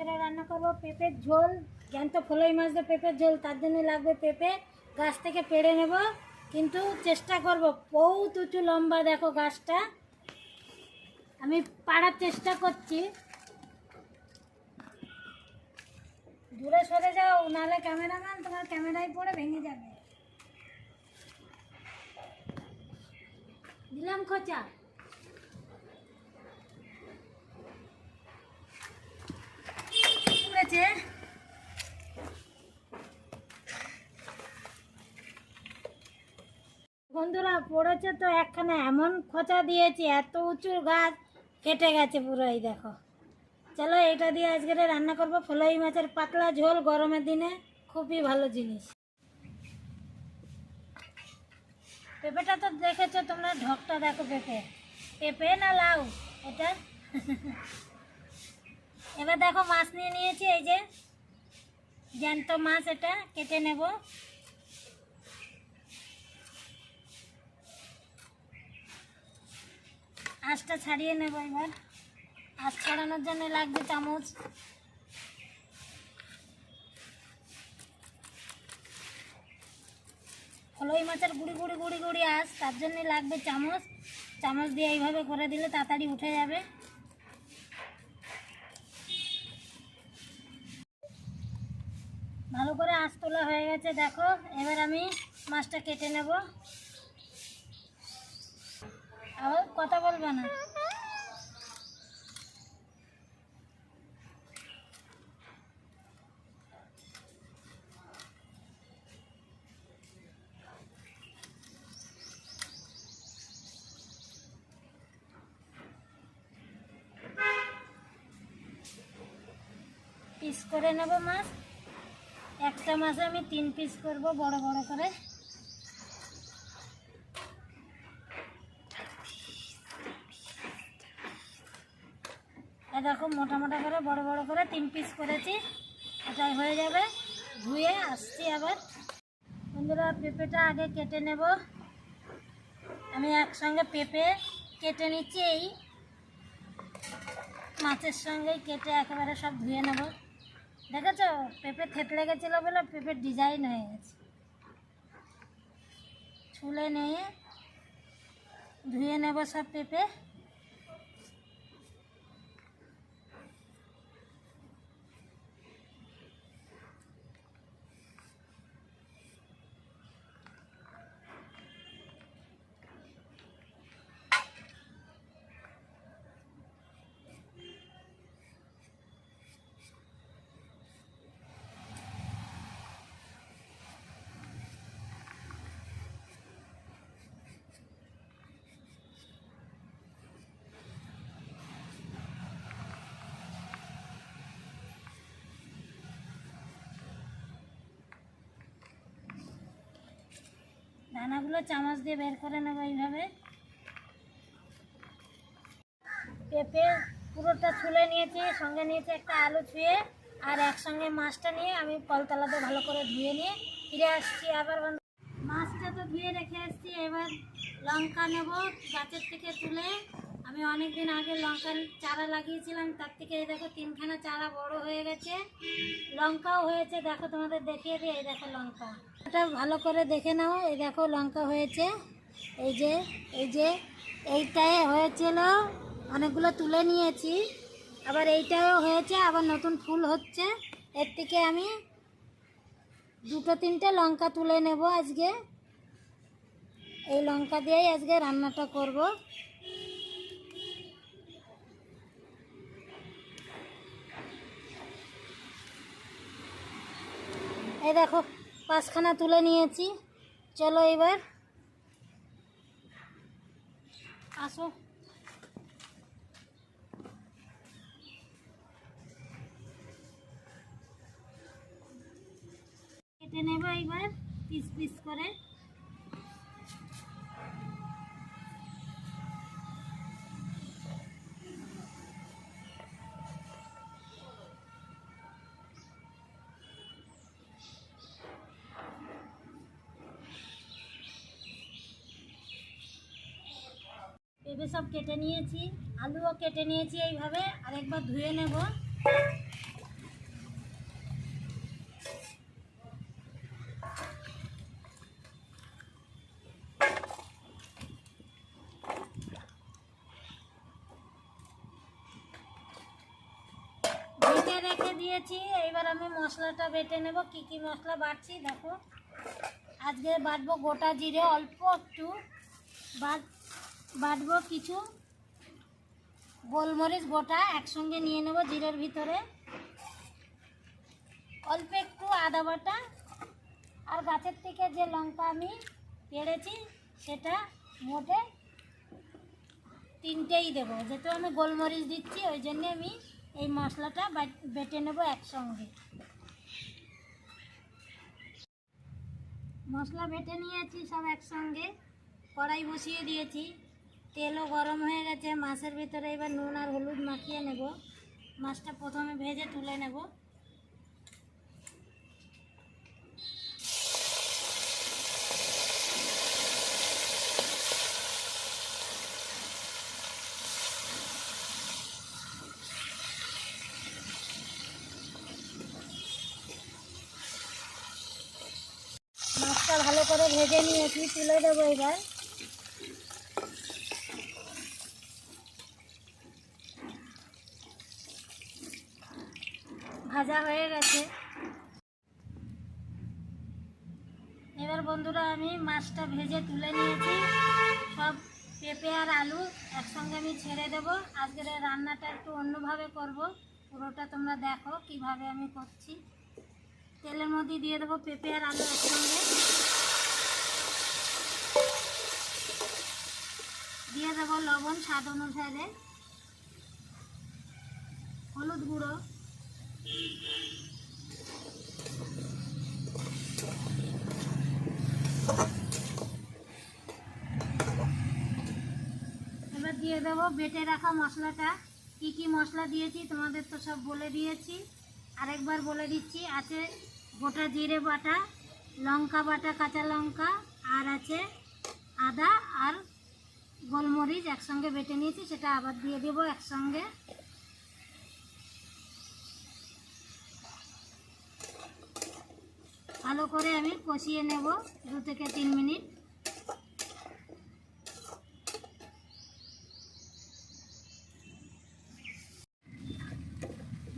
আজকে রান্না করব পেঁপের ঝোল, জ্যান্ত ফলই মাছ দিয়ে পেঁপের ঝোল, তার জন্য লাগবে পেঁপে। গাছ থেকে পেড়ে নেব, কিন্তু চেষ্টা করব, বহুত উঁচু লম্বা দেখো গাছটা। আমি পাড়ার চেষ্টা করছি। দূরে সরে যাও, নাহলে ক্যামেরাম্যান তোমার ক্যামেরায় পড়ে ভেঙে যাবে। দিলাম খোঁচা। পড়েছে বন্ধুরা, পড়েছে তো একখানে, এমন খোঁচা দিয়েছি, এত উঁচু গাছ কেটে গেছে পুরো, এই দেখো। চলো, এটা দিয়ে আজকে রান্না করব। ফলই মাছের পাতলা ঝোল, গরমের দিনে খুবই ভালো জিনিস। পেঁপেটা তো দেখেছ তোমরা? ঢকটা দেখো পেঁপে। পেঁপে না লাউ? এটা? এবার দেখো মাছ নিয়ে নিয়েছি, এই যে। জ্যান্ত মাছ এটা, কেটে নেব। আঁশটা ছাড়িয়ে নেব এবার। আঁশ ছাড়ানোর জন্য লাগবে চামচ। ফলই মাছের গুড়ি গুড়ি গুড়ি গুড়ি আঁশ তার জন্য লাগবে চামচ। চামচ দিয়ে এইভাবে করে দিলে তাড়াতাড়ি উঠে যাবে। ভালো করে আঁচ তোলা হয়ে গেছে, দেখো। এবার আমি মাছটা কেটে নেব। আবার কথা বলবে না। পিস করে নেব মাছ। একটা মাছে আমি তিন পিস করব, বড় বড় করে। দেখো, মোটা মোটা করে, বড় বড় করে তিন পিস করেছি। এটাই হয়ে যাবে, ধুয়ে আসছি আবার। বন্ধুরা, পেঁপেটা আগে কেটে নেব। আমি একসঙ্গে পেঁপে কেটে নিচ্ছি, এই মাছের সঙ্গে কেটে একেবারে সব ধুয়ে নেব। দেখেছ? পেঁপে থেতলে গেছিল বলে পেঁপের ডিজাইন হয়ে গেছে। ছুলে নিয়ে ধুয়ে নেব সব পেঁপে। দানাগুলো চামচ দিয়ে বের করে নেব এইভাবে। পেঁপে পুরোটা ছুলে নিয়েছি, সঙ্গে নিয়েছি একটা আলু ছুঁয়ে, আর একসঙ্গে মাছটা নিয়ে আমি কলতলাতে ভালো করে ধুয়ে নিয়ে ফিরে আসছি আবার মাছটা তো ধুয়ে রেখে আসছি, এবার লঙ্কা নেব গাছের থেকে তুলে। আমি অনেক দিন আগে লঙ্কার চারা লাগিয়েছিলাম, তার থেকে এই দেখো তিনখানা চারা বড় হয়ে গেছে। লঙ্কাও হয়েছে, দেখো তোমাদের দেখিয়ে দিই, এই দেখো লঙ্কা। এটা ভালো করে দেখে নাও, এই দেখো লঙ্কা হয়েছে। এই যে এই যে এইটায় হয়েছিল, অনেকগুলো তুলে নিয়েছি। আবার এইটাও হয়েছে, আবার নতুন ফুল হচ্ছে। এর থেকে আমি দুটো তিনটে লঙ্কা তুলে নেব আজকে। এই লঙ্কা দিয়েই আজকে রান্নাটা করব। এই দেখো পাঁচখানা তুলে নিয়েছি। চলো এবার। আসো। কেটে নেব এবার পিস পিস করে। পেঁপে সব কেটে নিয়েছি, আলুও কেটে নিয়েছি এইভাবে, আর একবার ধুয়ে নেব। রেখে দিয়েছি, এইবার আমি মশলাটা বেটে নেব। কি কি মশলা বাটছি, দেখো। আজকে বাটবো গোটা জিরে, অল্প একটু বাট বাটবো কিছু গোলমরিচ গোটা একসঙ্গে নিয়ে নেব জিরের ভিতরে। অল্প একটু আদা বাটা আর গাছের থেকে যে লঙ্কা আমি পেড়েছি, সেটা মোটে তিনটেই দেবো। যেহেতু আমি গোলমরিচ দিচ্ছি, ওই জন্য আমি এই মশলাটা বেটে নেব একসঙ্গে। মশলা বেটে নিয়েছি সব একসঙ্গে, কড়াই বসিয়ে দিয়েছি। তেলও গরম হয়ে গেছে, মাছের ভিতরে এবার নুন আর হলুদ মাখিয়ে নেব। মাছটা প্রথমে ভেজে তুলে নেব। ভালো করে ভেজে নিয়েছি, তুলে দেবো এবার। ভাজা হয়ে গেছে। এবার বন্ধুরা, আমি মাছটা ভেজে তুলে নিয়েছি। সব পেঁপে আর আলু একসঙ্গে আমি ছেড়ে দেবো। আজকের রান্নাটা একটু অন্যভাবে করব। পুরোটা তোমরা দেখো কীভাবে আমি করছি। তেলের মধ্যে দিয়ে দেবো পেঁপে আর আলু একসঙ্গে। দিয়ে দেবো লবণ স্বাদ অনুসারে। হলুদ গুঁড়ো। এবার দিয়ে দেবো, বেটে রাখা মশলাটা। কি কি মশলা দিয়েছি তোমাদের তো সব বলে দিয়েছি। আরেকবার বলে দিচ্ছি, আছে গোটা জিরে বাটা, লঙ্কা বাটা, কাঁচা লঙ্কা, আর আছে আদা আর গোলমরিচ একসঙ্গে বেটে নিয়েছি, সেটা আবার দিয়ে দেবো একসঙ্গে। ভালো করে আমি কষিয়ে নেব দু থেকে তিন মিনিট।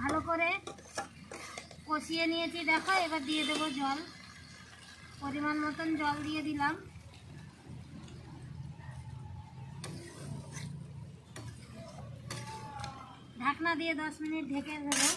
ভালো করে কষিয়ে নিয়েছি, দেখো, এবার দিয়ে দেবো জল। পরিমাণ মতন জল দিয়ে দিলাম। ঢাকনা দিয়ে দশ মিনিট ঢেকে দেবো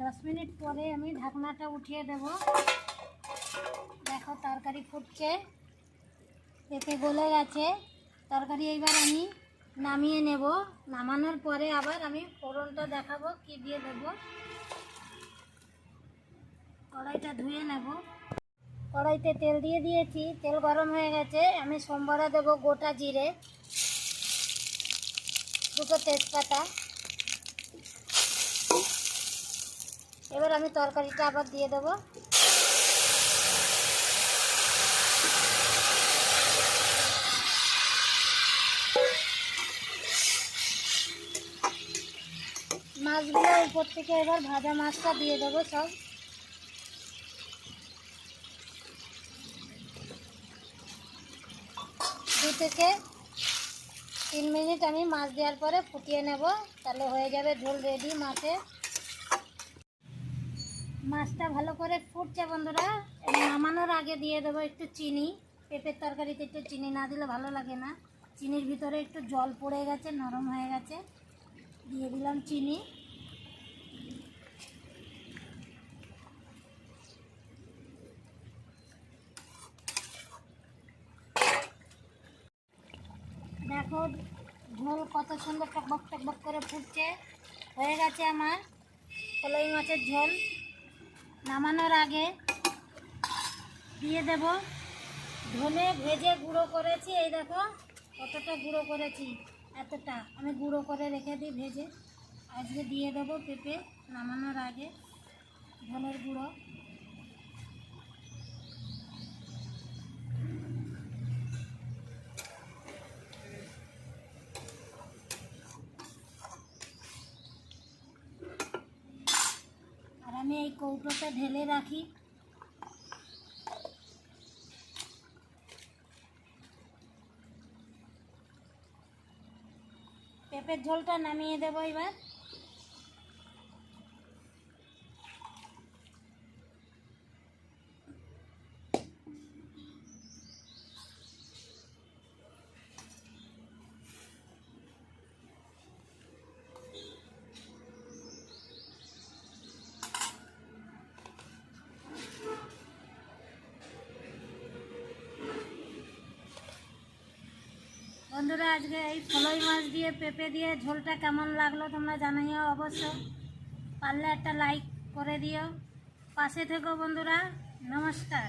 দশ মিনিট পরে আমি ঢাকনাটা উঠিয়ে দেব। দেখো তরকারি ফুটছে। পেঁপে গলে গেছে। তরকারি এইবার আমি নামিয়ে নেব। নামানোর পরে আবার আমি ফোড়নটা দেখাবো, কি দিয়ে দেব। কড়াইটা ধুয়ে নেব। কড়াইতে তেল দিয়ে দিয়েছি। তেল গরম হয়ে গেছে। আমি সোমবারে দেব গোটা জিরে, দুটো তেজপাতা। এবার আমি তরকারিটা আবার দিয়ে দেবো। মাছগুলো উপর থেকে এবার ভাজা মাছটা দিয়ে দেবো সব। দু থেকে তিন মিনিট আমি মাছ দেওয়ার পরে ফুটিয়ে নেব। তাহলে হয়ে যাবে ঝোল রেডি মাছের মাছটা ভালো করে ফুটছে বন্ধুরা। নামানোর আগে দিয়ে দেবো একটু চিনি। পেঁপের তরকারিতে একটু চিনি না দিলে ভালো লাগে না। চিনির ভিতরে একটু জল পড়ে গেছে, নরম হয়ে গেছে। দিয়ে দিলাম চিনি। দেখো, ঝোল কত সুন্দর টকবক টকবক করে ফুটছে। হয়ে গেছে আমার। কলই মাছের ঝোল। নামানোর আগে দিয়ে দেব ধনে ভেজে গুঁড়ো করেছি। এই দেখো কতটা গুঁড়ো করেছি, এতটা। আমি গুঁড়ো করে রেখে দিই ভেজে। আজকে দিয়ে দেবো পেঁপে নামানোর আগে ধনের গুঁড়ো আর আমি এই কৌটোতে ঢেলে রাখি। পেঁপের ঝোলটা নামিয়ে দেবো এবার। বন্ধুরা, আজকে এই ফলই মাছ দিয়ে, পেঁপে দিয়ে ঝোলটা কেমন লাগল তোমরা জানাইও অবশ্য পারলে একটা লাইক করে দিও। পাশে থেকো বন্ধুরা, নমস্কার।